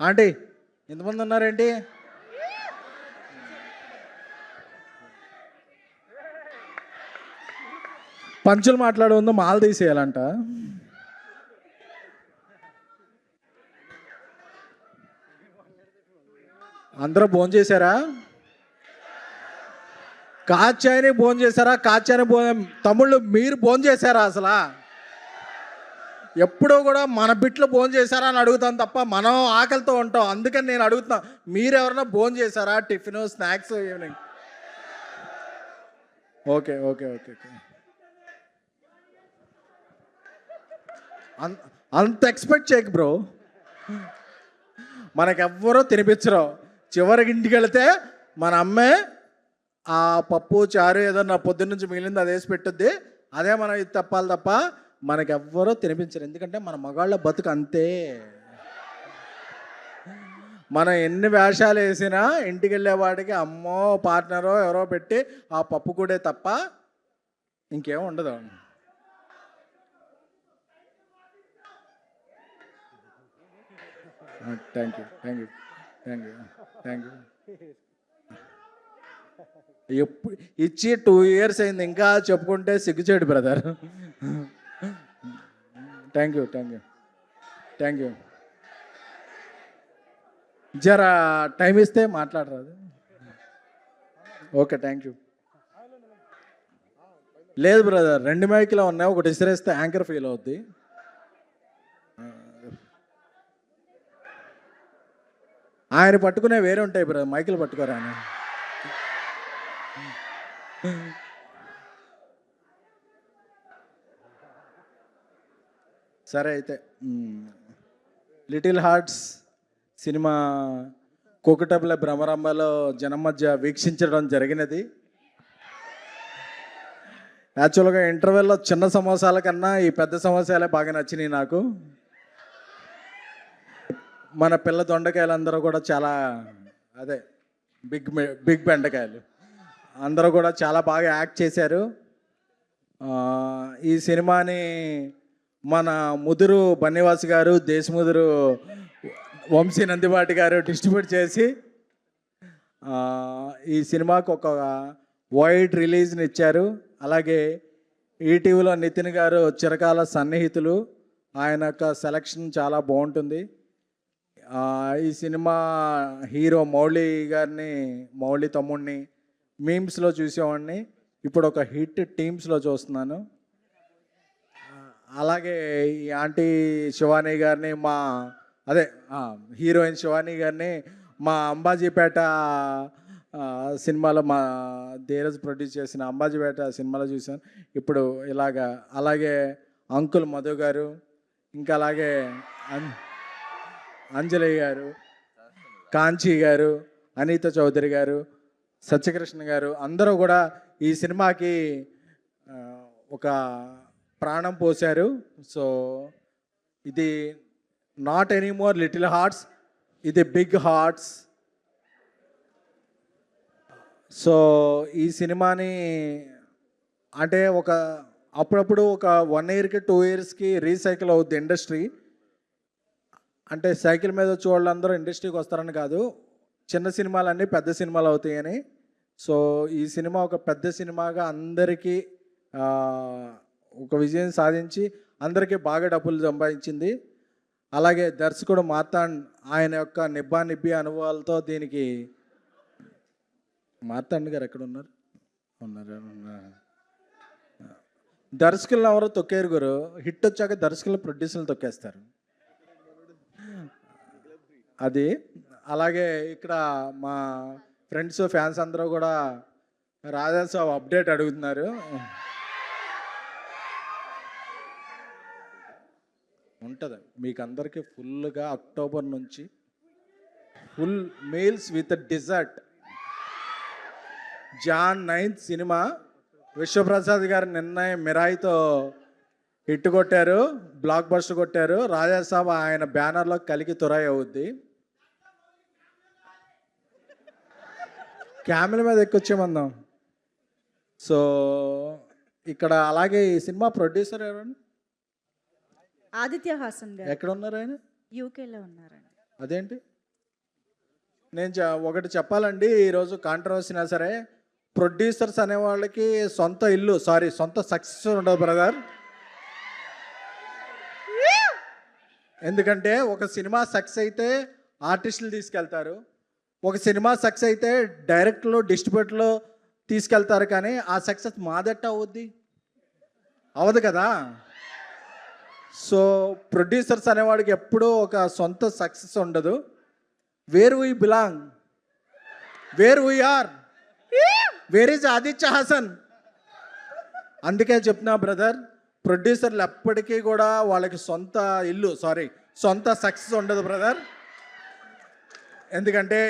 Aunty ఎంతమంది ఉన్నారేంటి? పంచులు మాట్లాడే ముందు మాల తీసేయాలంట. అందరూ భోజనం చేశారా? కాచాయని భోజనం చేశారా? కాచాయని భోజనం తమ్ముళ్ళు మీరు భోజనం చేశారా అసలు? ఎప్పుడూ కూడా మన బిట్లు భోజనం చేశారా అని అడుగుతాను తప్ప మనం ఆకలితో ఉంటాం. అందుకని నేను అడుగుతున్నా మీరు ఎవరైనా భోజనం చేశారా? Tiffin snacks evening? Okay okay okay okay. అంత ఎక్స్పెక్ట్ చేయకు బ్రో. మనకెవ్వరూ తినిపించరు. చివరికి ఇంటికి వెళితే మన అమ్మే ఆ పప్పు చారు ఏదన్నా పొద్దున్న నుంచి మిగిలింది అది వేసి పెట్టుద్ది. అదే మనం ఇది తప్పాలి తప్ప మనకెవ్వరూ తినిపించరు. ఎందుకంటే మన మగాళ్ళ బతుకు అంతే. మనం ఎన్ని వేషాలు వేసినా ఇంటికి వెళ్ళేవాడికి అమ్మో పార్ట్నరో ఎవరో పెట్టి ఆ పప్పు కూడా తప్ప ఇంకేం ఉండదు. Thank you thank you thank you thank you ఎప్పుడు ఇచ్చి టూ ఇయర్స్ అయింది. ఇంకా చెప్పుకుంటే సిగ్గుచేడు brother. Thank you thank you thank you జరా టైం ఇస్తే మాట్లాడరాదు. ఓకే థ్యాంక్ యూ లేదు బ్రదర్ రెండు మైకులు ఉన్నాయి ఒకటి ఇసిరేస్తే యాంకర్ ఫీల్ అవుద్ది. ఆయన పట్టుకునే వేరే ఉంటాయి బ్రదర్ మైకులు పట్టుకోరా సరే అయితే లిటిల్ హార్ట్స్ సినిమా కోకటబుల భ్రమరంభలో జనం మధ్య వీక్షించడం జరిగినది. యాక్చువల్గా ఇంటర్వెల్లో చిన్న సమోసాల కన్నా ఈ పెద్ద సమోసాలే బాగా నచ్చినాయి నాకు. మన పిల్ల దొండకాయలు అందరూ కూడా చాలా అదే బిగ్ బిగ్ బెండకాయలు. అందరూ కూడా చాలా బాగా యాక్ట్ చేశారు. ఈ సినిమాని మన ముదురు బన్నివాస్ గారు దేశముదురు వంశీ నందిబాటి గారు డిస్ట్రిబ్యూట్ చేసి ఈ సినిమాకు ఒక వైడ్ రిలీజ్ని ఇచ్చారు. అలాగే ఈటీవీలో నితిన్ గారు చిరకాల సన్నిహితులు. ఆయన యొక్క సెలక్షన్ చాలా బాగుంటుంది. ఈ సినిమా హీరో మౌళి గారిని మౌళి తమ్ముడిని మీమ్స్లో చూసేవాడిని. ఇప్పుడు ఒక హిట్ టీమ్స్లో చూస్తున్నాను. అలాగే ఈ ఆంటీ శివాని గారిని మా అదే హీరోయిన్ శివాని గారిని మా అంబాజీపేట సినిమాలో మా ధీరజ్ ప్రొడ్యూస్ చేసిన అంబాజీపేట సినిమాలో చూశాను. ఇప్పుడు ఇలాగా అలాగే అంకుల్ మధు గారు ఇంకా అలాగే అంజలి గారు కాంచీ గారు అనిత చౌదరి గారు సత్యకృష్ణ గారు అందరూ కూడా ఈ సినిమాకి ఒక ప్రాణం పోశారు. సో ఇది నాట్ ఎనీమోర్ లిటిల్ హార్ట్స్ ఇది బిగ్ హార్ట్స్ సో ఈ సినిమాని అంటే ఒక అప్పుడప్పుడు ఒక వన్ ఇయర్కి టూ ఇయర్స్కి రీసైకిల్ అవుద్ది ఇండస్ట్రీ అంటే సైకిల్ మీద వచ్చే వాళ్ళందరూ ఇండస్ట్రీకి వస్తారని కాదు. చిన్న సినిమాలన్నీ పెద్ద సినిమాలు అవుతాయని. సో ఈ సినిమా ఒక పెద్ద సినిమాగా అందరికీ ఒక విజయం సాధించి అందరికీ బాగా డబ్బులు సంపాదించింది. అలాగే దర్శకుడు మార్తాండ్ ఆయన యొక్క నిబ్బా నిబ్బి అనుభవాలతో దీనికి మార్తాండ్ గారు ఎక్కడ ఉన్నారు? ఉన్నారు? దర్శకులను ఎవరో తొక్కేరు గురు. హిట్ వచ్చాక దర్శకులు ప్రొడ్యూసర్లు తొక్కేస్తారు. అది. అలాగే ఇక్కడ మా ఫ్రెండ్స్ ఫ్యాన్స్ అందరూ కూడా రాజాసాబ్ అప్డేట్ అడుగుతున్నారు. ఉంటుంది మీకు అందరికీ ఫుల్గా అక్టోబర్ నుంచి full meals with dessert. Jan ninth cinema Vishwaprasad garu నిన్న మిరాయితో హిట్ కొట్టారు బ్లాక్ బస్టర్ కొట్టారు. రాజాసాబ్ ఆయన బ్యానర్లో కలిగి తురాయి అవుద్ది. క్యామెల మీద ఎక్కొచ్చేమందాం సో ఇక్కడ అలాగే ఈ సినిమా ప్రొడ్యూసర్ ఎవరండి? ఆదిత్య హాసన్ గారు. ఎక్కడ ఉన్నారు ఆయన యూకేలో ఉన్నారండి. అదేంటి? నేను ఒకటి చెప్పాలండి ఈరోజు కాంట్రవర్సీనా సరే ప్రొడ్యూసర్స్ అనే వాళ్ళకి సొంత ఇల్లు సారీ సొంత సక్సెస్ ఉండదు బ్రదర్ ఎందుకంటే ఒక సినిమా సక్సెస్ అయితే ఆర్టిస్టులు తీసుకెళ్తారు. ఒక సినిమా సక్సెస్ అయితే డైరెక్ట్లో డిస్ట్రిబ్యూటర్లో తీసుకెళ్తారు కానీ ఆ సక్సెస్ మాదట్ట అవుద్ది? అవదు కదా? సో ప్రొడ్యూసర్స్ అనేవాడికి ఎప్పుడూ ఒక సొంత సక్సెస్ ఉండదు. Where we belong where we are where is Aditya Hasan అందుకే చెప్తున్నా బ్రదర్ ప్రొడ్యూసర్లు ఎప్పటికీ కూడా వాళ్ళకి సొంత ఇల్లు సారీ సొంత సక్సెస్ ఉండదు బ్రదర్ ఎందుకంటే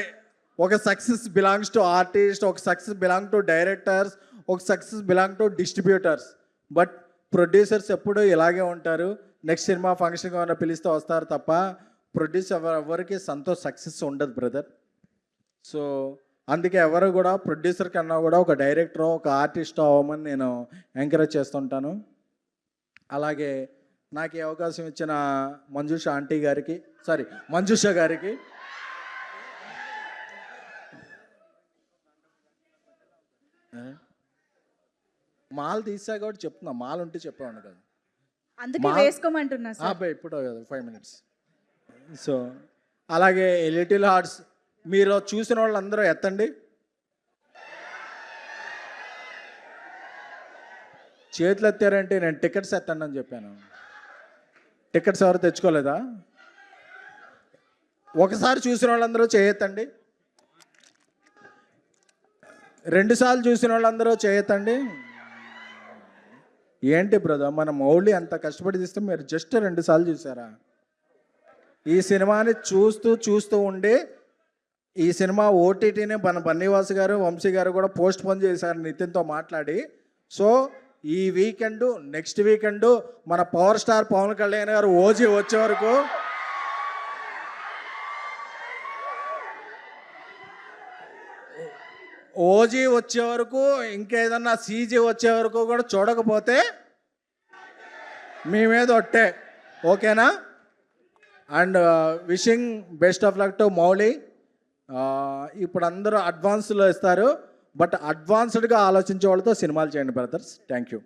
ఒక సక్సెస్ బిలాంగ్స్ టు ఆర్టిస్ట్ ఒక సక్సెస్ బిలాంగ్ టు డైరెక్టర్స్ ఒక success belong to distributors but producers ఎప్పుడూ ఇలాగే ఉంటారు. నెక్స్ట్ సినిమా ఫంక్షన్ ఏమైనా పిలిస్తే వస్తారు తప్ప ప్రొడ్యూసర్ ఎవరికి సొంత సక్సెస్ ఉండదు బ్రదర్. సో అందుకే ఎవరు కూడా ప్రొడ్యూసర్ కన్నా కూడా ఒక డైరెక్టర్ ఒక ఆర్టిస్ట్ అవ్వమని నేను ఎంకరేజ్ చేస్తుంటాను. అలాగే నాకు ఈ అవకాశం ఇచ్చిన మంజుష ఆంటీ గారికి సారీ మంజుష గారికి మాల్ తీసా కాబట్టి చెప్తున్నా. మాల్ ఉంటే చెప్పేవాడు కదా. అందుకే వేసుకోమంటున్నా సార్. అబ్బాయి ఇప్పుడు కదా ఫైవ్ మినిట్స్ సో అలాగే లిటిల్ హార్ట్స్ మీరు చూసిన వాళ్ళందరూ ఎత్తండి. చేతులు ఎత్తారంటే నేను టికెట్స్ ఎత్తండి అని చెప్పాను. టికెట్స్ ఎవరు తెచ్చుకోలేదా? ఒకసారి చూసిన వాళ్ళందరూ చేయొత్తండి. రెండుసార్లు చూసిన వాళ్ళందరూ చేయొత్తండి. ఏంటి బ్రదర్ మన మౌళి అంత కష్టపడి తీస్తే మీరు జస్ట్ రెండు సార్లు చూసారా? ఈ సినిమాని చూస్తూ చూస్తూ ఉండి ఈ సినిమా ఓటీటీని మన బన్నీవాస్ గారు వంశీ గారు కూడా పోస్ట్ పోన్ చేశారు నితిన్తో మాట్లాడి. సో ఈ వీకెండ్ నెక్స్ట్ వీకెండ్ మన power star Pawan Kalyan garu OG వచ్చే వరకు ఓజీ వచ్చే వరకు ఇంకేదన్నా సీజీ వచ్చే వరకు కూడా చూడకపోతే మీ మీద ఒట్టే. ఓకేనా? And wishing best of luck to Mouli ఇప్పుడు అందరూ అడ్వాన్స్లో ఇస్తారు. బట్ అడ్వాన్స్డ్గా ఆలోచించే వాళ్ళతో సినిమాలు చేయండి బ్రదర్స్ థ్యాంక్ యూ